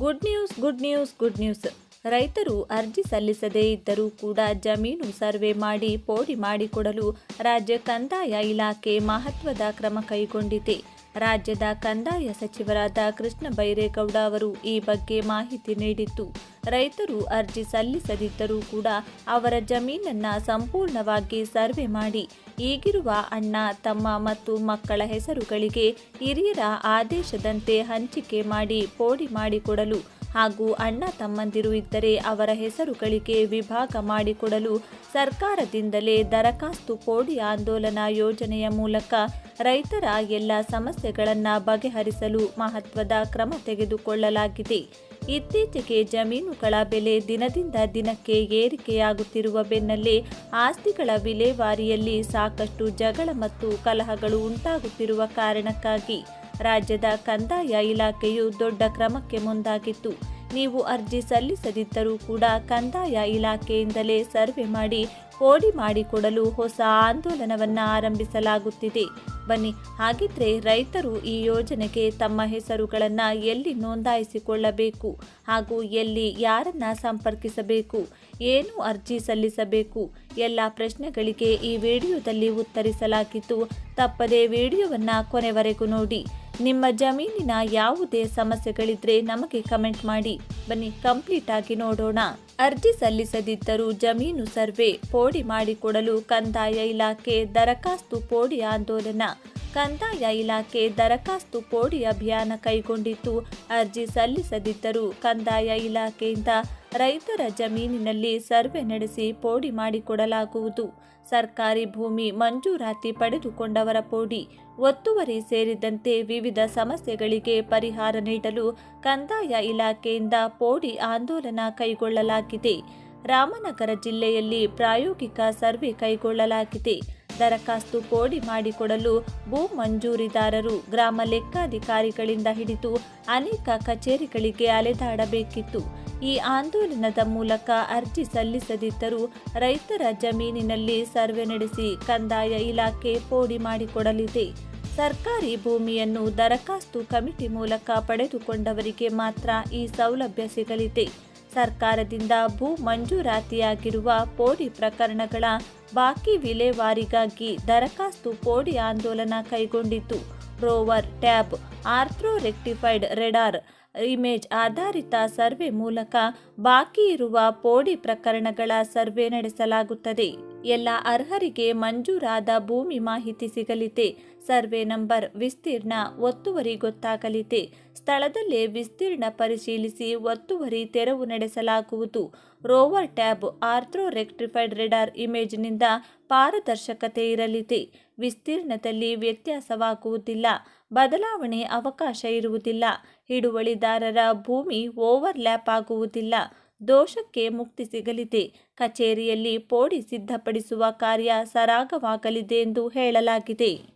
Good news good news good news ರೈತರು ಅರ್ಜಿ ಸಲ್ಲಿಸದೇ ಇದ್ದರೂ ಕೂಡ ಜಮೀನು ಸರ್ವೆ ಮಾಡಿ ಪೋಡಿ ಮಾಡಿಕೊಡಲು ರಾಜ್ಯ ಕಂದಾಯ ಇಲಾಖೆ ಮಹತ್ವದ ಕ್ರಮ ಕೈಗೊಂಡಿದೆ. ರಾಜ್ಯದ ಕಂದಾಯ ಸಚಿವರಾದ ಕೃಷ್ಣ ಬೈರೇಗೌಡ ಅವರು ಈ ಬಗ್ಗೆ ಮಾಹಿತಿ ನೀಡಿದ್ದು, ರೈತರು ಅರ್ಜಿ ಸಲ್ಲಿಸದಿದ್ದರೂ ಕೂಡ ಅವರ ಜಮೀನನ್ನು ಸಂಪೂರ್ಣವಾಗಿ ಸರ್ವೆ ಮಾಡಿ, ಈಗಿರುವ ಅಣ್ಣ, ತಮ್ಮ ಮತ್ತು ಮಕ್ಕಳ ಹೆಸರುಗಳಿಗೆ ಹಿರಿಯರ ಆದೇಶದಂತೆ ಹಂಚಿಕೆ ಮಾಡಿ ಪೋಡಿ ಮಾಡಿಕೊಡಲು ಹಾಗೂ ಅಣ್ಣ ತಮ್ಮಂದಿರು ಇದ್ದರೆ ಅವರ ಹೆಸರುಗಳಿಗೆ ವಿಭಾಗ ಮಾಡಿಕೊಡಲು ಸರ್ಕಾರದಿಂದಲೇ ದರಖಾಸ್ತು ಕೋಡಿ ಆಂದೋಲನ ಯೋಜನೆಯ ಮೂಲಕ ರೈತರ ಎಲ್ಲ ಸಮಸ್ಯೆಗಳನ್ನು ಬಗೆಹರಿಸಲು ಮಹತ್ವದ ಕ್ರಮ ತೆಗೆದುಕೊಳ್ಳಲಾಗಿದೆ. ಇತ್ತೀಚೆಗೆ ಜಮೀನುಗಳ ಬೆಲೆ ದಿನದಿಂದ ದಿನಕ್ಕೆ ಏರಿಕೆಯಾಗುತ್ತಿರುವ ಬೆನ್ನಲ್ಲೇ ಆಸ್ತಿಗಳ ವಿಲೇವಾರಿಯಲ್ಲಿ ಸಾಕಷ್ಟು ಜಗಳ ಮತ್ತು ಕಲಹಗಳು ಉಂಟಾಗುತ್ತಿರುವ ಕಾರಣಕ್ಕಾಗಿ ರಾಜ್ಯದ ಕಂದಾಯ ಇಲಾಖೆಯು ದೊಡ್ಡ ಕ್ರಮಕ್ಕೆ ಮುಂದಾಗಿತ್ತು. ನೀವು ಅರ್ಜಿ ಸಲ್ಲಿಸದಿದ್ದರೂ ಕೂಡ ಕಂದಾಯ ಇಲಾಖೆಯಿಂದಲೇ ಸರ್ವೆ ಮಾಡಿ ಕೋಡಿ ಮಾಡಿಕೊಡಲು ಹೊಸ ಆಂದೋಲನವನ್ನು ಆರಂಭಿಸಲಾಗುತ್ತಿದೆ. ಬನ್ನಿ, ಹಾಗಿದ್ರೆ ರೈತರು ಈ ಯೋಜನೆಗೆ ತಮ್ಮ ಹೆಸರುಗಳನ್ನು ಎಲ್ಲಿ ನೋಂದಾಯಿಸಿಕೊಳ್ಳಬೇಕು? ಹಾಗೂ ಎಲ್ಲಿ ಯಾರನ್ನ ಸಂಪರ್ಕಿಸಬೇಕು? ಏನು ಅರ್ಜಿ ಸಲ್ಲಿಸಬೇಕು? ಎಲ್ಲ ಪ್ರಶ್ನೆಗಳಿಗೆ ಈ ವಿಡಿಯೋದಲ್ಲಿ ಉತ್ತರಿಸಲಾಗಿದ್ದು, ತಪ್ಪದೇ ವಿಡಿಯೋವನ್ನು ಕೊನೆವರೆಗೂ ನೋಡಿ. ನಿಮ್ಮ ಜಮೀನಿನ ಯಾವುದೇ ಸಮಸ್ಯೆಗಳಿದ್ರೆ ನಮಗೆ ಕಮೆಂಟ್ ಮಾಡಿ. ಬನ್ನಿ ಕಂಪ್ಲೀಟ್ ಆಗಿ ನೋಡೋಣ. ಅರ್ಜಿ ಸಲ್ಲಿಸದಿದ್ದರೂ ಜಮೀನು ಸರ್ವೆ ಪೋಡಿ ಮಾಡಿಕೊಡಲು ಕಂದಾಯ ಇಲಾಖೆ ದರಖಾಸ್ತು ಪೋಡಿ ಆಂದೋಲನ. ಕಂದಾಯ ಇಲಾಖೆ ದರಖಾಸ್ತು ಪೋಡಿ ಅಭಿಯಾನ ಕೈಗೊಂಡಿದ್ದು ಅರ್ಜಿ ಸಲ್ಲಿಸದಿದ್ದರೂ ಕಂದಾಯ ಇಲಾಖೆಯಿಂದ ರೈತರ ಜಮೀನಿನಲ್ಲಿ ಸರ್ವೆ ನಡೆಸಿ ಪೋಡಿ ಮಾಡಿಕೊಡಲಾಗುವುದು. ಸರ್ಕಾರಿ ಭೂಮಿ ಮಂಜೂರಾತಿ ಪಡೆದುಕೊಂಡವರ ಪೋಡಿ. ಒತ್ತುವರಿ ಸೇರಿದಂತೆ ವಿವಿಧ ಸಮಸ್ಯೆಗಳಿಗೆ ಪರಿಹಾರ ನೀಡಲು ಕಂದಾಯ ಇಲಾಖೆಯಿಂದ ಪೋಡಿ ಆಂದೋಲನ ಕೈಗೊಳ್ಳಲಾಗಿದೆ. ರಾಮನಗರ ಜಿಲ್ಲೆಯಲ್ಲಿ ಪ್ರಾಯೋಗಿಕ ಸರ್ವೆ ಕೈಗೊಳ್ಳಲಾಗಿದೆ. ದರಖಾಸ್ತು ಪೋಡಿ ಮಾಡಿಕೊಡಲು ಭೂ ಮಂಜೂರಿದಾರರು ಗ್ರಾಮ ಲೆಕ್ಕಾಧಿಕಾರಿಗಳಿಂದ ಹಿಡಿದು ಅನೇಕ ಕಚೇರಿಗಳಿಗೆ ಅಲೆದಾಡಬೇಕಿತ್ತು. ಈ ಆಂದೋಲನದ ಮೂಲಕ ಅರ್ಜಿ ಸಲ್ಲಿಸದಿದ್ದರೂ ರೈತರ ಜಮೀನಿನಲ್ಲಿ ಸರ್ವೆ ನಡೆಸಿ ಕಂದಾಯ ಇಲಾಖೆ ಪೋಡಿ ಮಾಡಿಕೊಡಲಿದೆ. ಸರ್ಕಾರಿ ಭೂಮಿಯನ್ನು ದರಖಾಸ್ತು ಕಮಿಟಿ ಮೂಲಕ ಪಡೆದುಕೊಂಡವರಿಗೆ ಮಾತ್ರ ಈ ಸೌಲಭ್ಯ ಸಿಗಲಿದೆ. ಸರ್ಕಾರದಿಂದ ಭೂ ಮಂಜೂರಾತಿಯಾಗಿರುವ ಪೋಡಿ ಪ್ರಕರಣಗಳ ಬಾಕಿ ವಿಲೇವಾರಿಗಾಗಿ ದರಖಾಸ್ತು ಪೋಡಿ ಆಂದೋಲನ ಕೈಗೊಂಡಿತು rover, tab, ortho rectified radar, image ಆಧಾರಿತ ಸರ್ವೆ ಮೂಲಕ ಬಾಕಿ ಇರುವ ಪೋಡಿ ಪ್ರಕರಣಗಳ ಸರ್ವೆ ನಡೆಸಲಾಗುತ್ತದೆ. ಎಲ್ಲ ಅರ್ಹರಿಗೆ ಮಂಜೂರಾದ ಭೂಮಿ ಮಾಹಿತಿ ಸಿಗಲಿದೆ. ಸರ್ವೆ ನಂಬರ್ ವಿಸ್ತೀರ್ಣ ಒತ್ತುವರಿ ಗೊತ್ತಾಗಲಿದೆ. ಸ್ಥಳದಲ್ಲೇ ವಿಸ್ತೀರ್ಣ ಪರಿಶೀಲಿಸಿ ಒತ್ತುವರಿ ತೆರವು ನಡೆಸಲಾಗುವುದು. ರೋವರ್ ಟ್ಯಾಬ್ ಆರ್ಥ್ರೋ ರೆಕ್ಟ್ರಿಫೈಡ್ ರೆಡಾರ್ ಇಮೇಜ್ನಿಂದ ಪಾರದರ್ಶಕತೆ ಇರಲಿದೆ. ವಿಸ್ತೀರ್ಣದಲ್ಲಿ ವ್ಯತ್ಯಾಸವಾಗುವುದಿಲ್ಲ. ಬದಲಾವಣೆ ಅವಕಾಶ ಇರುವುದಿಲ್ಲ. ಹಿಡುವಳಿದಾರರ ಭೂಮಿ ಓವರ್ಲ್ಯಾಪ್ ಆಗುವುದಿಲ್ಲ. ದೋಷಕ್ಕೆ ಮುಕ್ತಿ ಸಿಗಲಿದೆ. ಕಚೇರಿಯಲ್ಲಿ ಪೋಡಿ ಸಿದ್ಧಪಡಿಸುವ ಕಾರ್ಯ ಸರಾಗವಾಗಲಿದೆ ಎಂದು ಹೇಳಲಾಗಿದೆ.